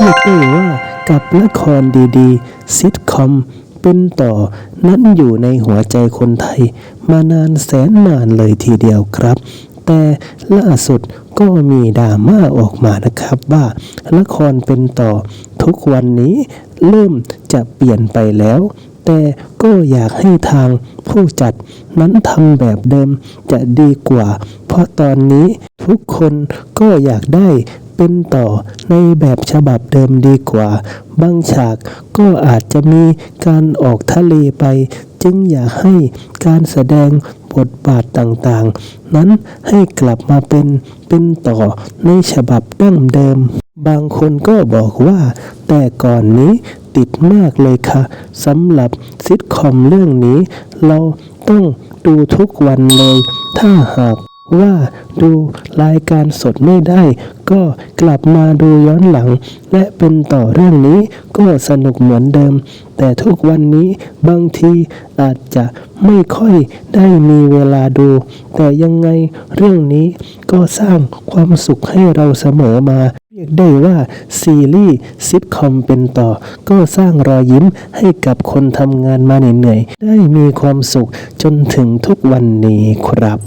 เรียกได้ว่ากับละครดีๆ ซิทคอม เป็นต่อนั้นอยู่ในหัวใจคนไทย มานานแสนนานเลยทีเดียวครับ แต่ล่าสุดก็มีดราม่าออกมานะครับว่าละครเป็นต่อทุกวันนี้เริ่มจะเปลี่ยนไปแล้ว แต่ก็อยากให้ทางผู้จัดนั้นทำแบบเดิมจะดีกว่า เพราะตอนนี้ทุกคนก็อยากได้ เป็นต่อในแบบฉบับเดิมดีกว่า บางฉากก็อาจจะมีการออกทะเลไป จึงอยากให้การแสดงบทบาทต่างๆ นั้นให้กลับมาเป็นเป็นต่อในฉบับดั้งเดิม บางคนก็บอกว่า แต่ก่อนนี้ติดมากเลยค่ะสำหรับซิทคอมเรื่องนี้ เราต้องดูทุกวันเลย ถ้าหาก ว่าดูรายการสดไม่ได้ ก็กลับมาดูย้อนหลัง และเป็นต่อเรื่องนี้ก็สนุกเหมือนเดิม แต่ทุกวันนี้บางทีอาจจะไม่ค่อยได้มีเวลาดู แต่ยังไงเรื่องนี้ก็สร้างความสุขให้เราเสมอมาเรียกได้ว่าซีรีส์ซิทคอมเป็นต่อ ก็สร้างรอยยิ้มให้กับคนทำงานมาเหนื่อยๆได้มีความสุขจนถึงทุกวันนี้ครับ